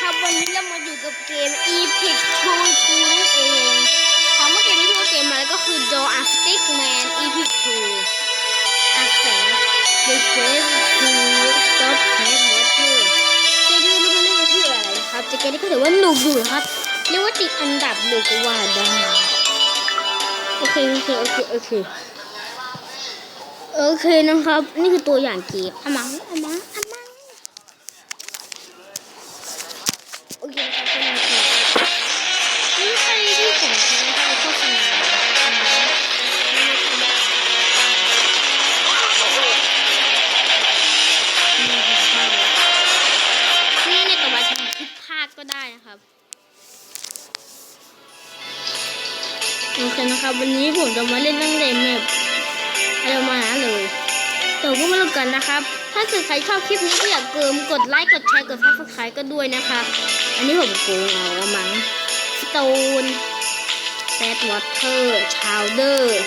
ครับวันนี้เรามาอยู่กับเกม Epic Tool 2นั่นเองถามว่าเกมที่ชื่อว่าเกมอะไรก็คือ Do a Stick Man Epic Tool อักษร The Quest to Stop Cat Water เกมที่ไม่รู้มันเรียกว่าชื่ออะไรครับแต่เกมนี้ก็ถือว่าหนุกอยู่นะครับเรียกว่าติดอันดับเลยก็ว่าได้โอเคโอเคโอเคโอเคโอเคนะครับ นี่คือตัวอย่างเกมอามังอามังอามังโอ โอเคนะครับ วันนี้ผมจะมาเล่นนั่งเล่นแบบอะไรประมาณนั้นเลยแต่ก็ไม่รู้กันนะครับ ถ้าเกิดใครชอบคลิปนี้ก็อย่าเกิมกดไลค์กดแชร์กดซับสไครต์ก็ด้วยนะครับอันนี้ผมโกงเอาละมั้งสโตนแซดวอเตอร์ชาวเดอร์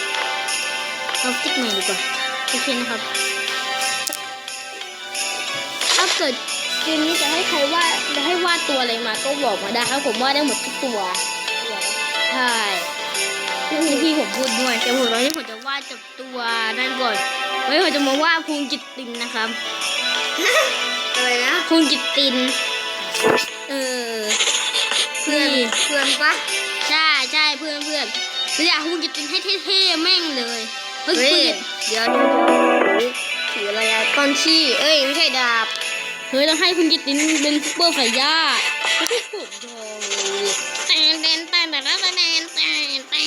เอาสติ๊กใหม่ดีกว่าโอเคนะครับ ถ้าเกิดเกมนี้จะให้ใครวาดจะให้วาดตัวอะไรมาก็บอกมาได้ครับผมวาดได้หมดทุกตัว ใช่ ที่พี่ผมพูดด้วยแต่ผมตอนนี้ผมจะวาดจับตัวนั่นก่อนไว้ผมจะมาวาดภูมิจิตตินนะครับอะไรนะภูมิจิตติน เออเพื่อนนี่เพื่อนปะใช่ใช่เพื่อนเพื่อนเราอยากภูมิจิตตินให้เท่ๆแม่งเลยเฮ้ยเฮ้ยภูมิจิตเดี๋ยวเดี๋ยวเดี๋ยวถืออะไรอะก้อนขี้เอ้ยไม่ใช่ดาบเฮ้ยต้องให้ภูมิจิตตินเป็นซุปเปอร์ไฟย่าไม่ใช่ผมทองเลยแตนแตนแตนแตนแตนแตน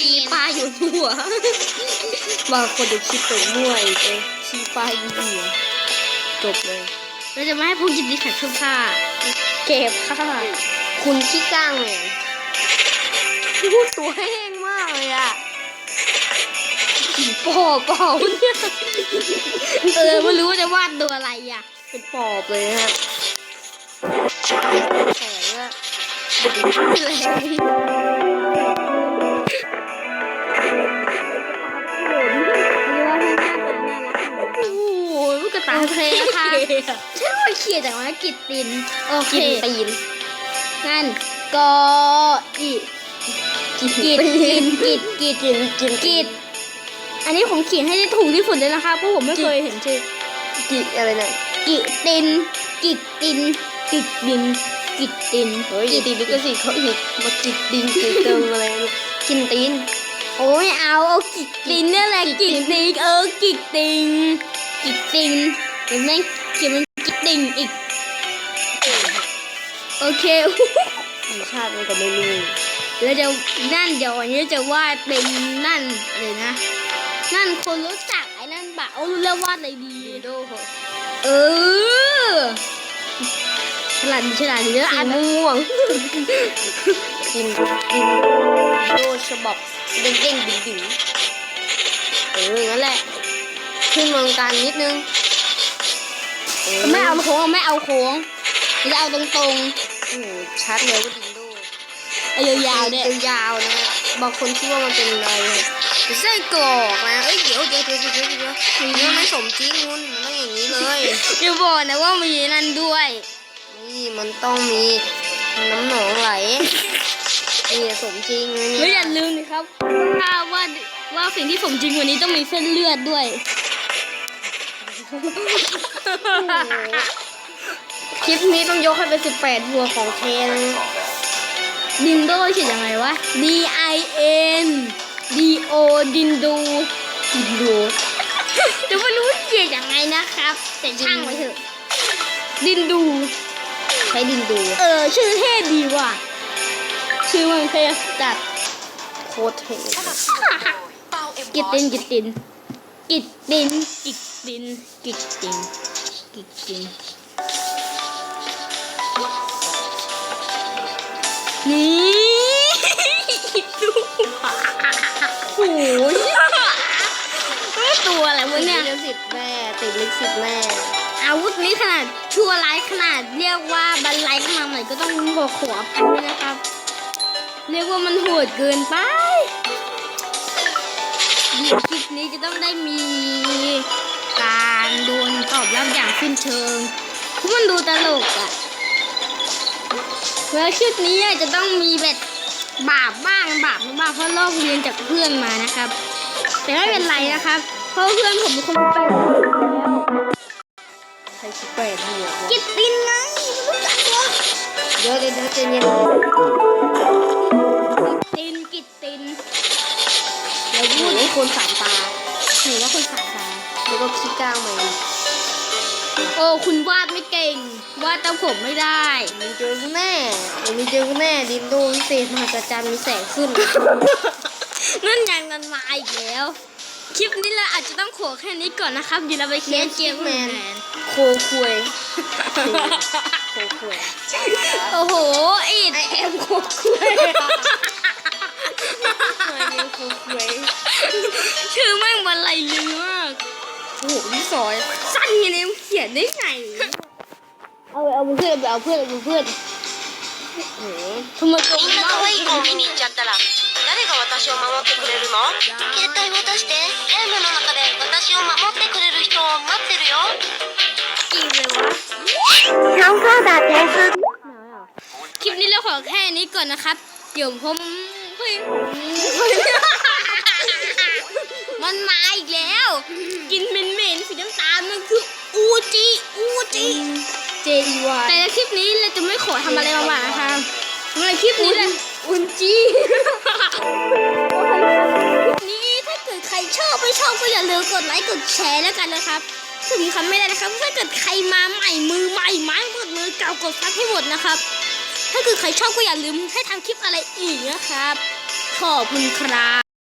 แตนแตนขี้ปลาอยู่หัว บางคนจะคิดตัวมั่วอีกเลยขี้ปลาอยู่หัวจบเลย เราจะมาให้ภูมิจิตตินใส่เสื้อผ้าเก็บผ้าคุณขี้ก้างเลยพูดตัวแห้งมากเลยอะผีปอบเปล่าเนี่ยเออไม่รู้ว่าจะวาดตัวอะไรอะ เป็นปอบเลยนะฮะแข็งอะแรง ค่ะใช่ว่าเขียนจากว่ากิตติน โอเคกินตีนงั้นกออีกิตกิตกิตกิตกิตกินกินกิตอันนี้ผมเขียนให้ได้ถูกที่สุดเลยนะคะเพราะผมไม่เคยเห็นชื่อกินอะไรเนี่ยกิติน กิตติน กิตดิน กิตตินเฮ้ยตีนลิขสิทธิ์เขาอีกมากินดินกินเติมอะไรลูกกินตีนโอ้ยเอาเอากิตตินนี่แหละกิตตินเออกิตตินกิตตินเดี๋ยวแม่ง เขียนมันกิตตินอีก โอเคมีชาติมันก็ไม่รู้แล้วจะนั่นเดี๋ยววันนี้จะวาดเป็นนั่นอะไรนะ นั่นคนรู้จักไอ้นั่นบะเอารู้แล้ววาดอะไรดีโดเหรอเออฉลาดดีฉลาดดีแล้วสีอ่านม่วงกินกินโดฉบับเด้งเด้งดึงดึงเออนั่นแหละขึ้นเมืองการนิดนึงเไม่เอาโค้งไม่เอาโค้งจะเอาตรงโอ้โหชัดเลยว่าดินโดๆเอายาวๆเนี่ยยาวๆนะบางคนคิดว่ามันเป็นอะไรนะเป็นไส้กรอกนะเอ้ยเดี๋ยวเดี๋ยวเดี๋ยวเดี๋ยวเดี๋ยวมันไม่สมจริงคุณมันต้องอย่างนี้เลยอย่าบอกนะว่ามีนั่นด้วยนี่มันต้องมีน้ำหนองไหลนี่สมจริงนะไม่อเนี่ยย่าลืมนะครับถ้าว่าว่าสิ่งที่สมจริงวันนี้ต้องมีเส้นเลือดด้วย คลิปนี้ต้องยกให้เป็นสิบแปดบัวของเทนดินโดเขียนยังไงวะ D I N D O ดินดูดินดูจะไม่รู้เขียนยังไงนะครับ แต่ช่างไว้เถอะ ดินดู ใช้ดินดู เออ ชื่อเท่ดีว่ะ ชื่อมันเท่จัดโคตรเท่กิตตินกิตติน กิตตินกิตตินกิตตินกิตตินนี่ดูโอ้ยตัวอะไรวะเนี่ยติดลิขสิทธิ์แม่ติดลิขสิทธิ์แม่อาวุธนี้ขนาดชั่วร้ายขนาดเรียกว่าบันไลขนาดไหนก็ต้องขอขออภัยด้วยนะครับ เรียกว่ามันโหดเกินไป เดี๋ยวคลิปนี้จะต้องได้มีการโดนตอบรับอย่างสิ้นเชิงเพราะมันดูตลกอะแล้วคลิปนี้จะต้องมีแบบบาปบ้างบาปไม่บ้างเพราะลอกเรียนจากเพื่อนมานะครับ แต่ไม่เป็นไรนะครับ เพราะเพื่อนผมเป็นคนแปลกแล้วใครชิบแปดหัวกิตตินไงไม่รู้จักเหรอเดี๋ยวเดี๋ยวเดี๋ยวเย็นตินกิตติน เราพูดให้คนสายตาหนูว่าคนสายตาแล้วก็ขี้ก้างมาอีกโอ้คุณวาดไม่เก่ง วาดตามผมไม่ได้มันเจอกูแน่เดี๋ยวมีเจอกูแน่ดินโดวิเศษมหัศจรรย์มีแสงขึ้น นั่นยังกันมาอีกแล้ว คลิปนี้เราอาจจะต้องขอแค่นี้ก่อนนะครับเดี๋ยวเราไปเคลียร์เกมแมนโคคุยโคคุยโอ้โหอีดไอแอมโคคุย อ้โหพี่ซอย สั้นอย่างนี้มันเขียนได้ไง เอาไปเอาเพื่อนไปเอาเพื่อนเอาเพื่อนโอ้โห ทำไมตัว みん มัน な เล่า 可愛い子を見に行っちゃったら誰が私を守ってくれるの携帯渡してゲームの中で私を守ってくれる人を待ってるよ จริงเลยวะ 参加だ点数 คลิปนี้เราขอแค่นี้ก่อนนะครับ เดี๋ยวผมเฮ้ย มันมาอีกแล้ว กินเหม็นๆสีน้ำตาลมันคืออูจิอูจิเจดีวายแต่ในคลิปนี้เราจะไม่ขอทำอะไรมาๆนะคะในคลิปนี้เลยอุนจีคลิปนี้ถ้าเกิดใครชอบไม่ชอบก็อย่าลืมกดไลค์กดแชร์แล้วกันนะครับถึงคำไม่ได้นะครับ ถ้าเกิดใครมาใหม่มือใหม่ไม้หมดมือเก่ากดซับให้หมดนะครับ ถ้าเกิดใครชอบก็อย่าลืมให้ทำคลิปอะไรอีกนะครับ ขอบคุณครับ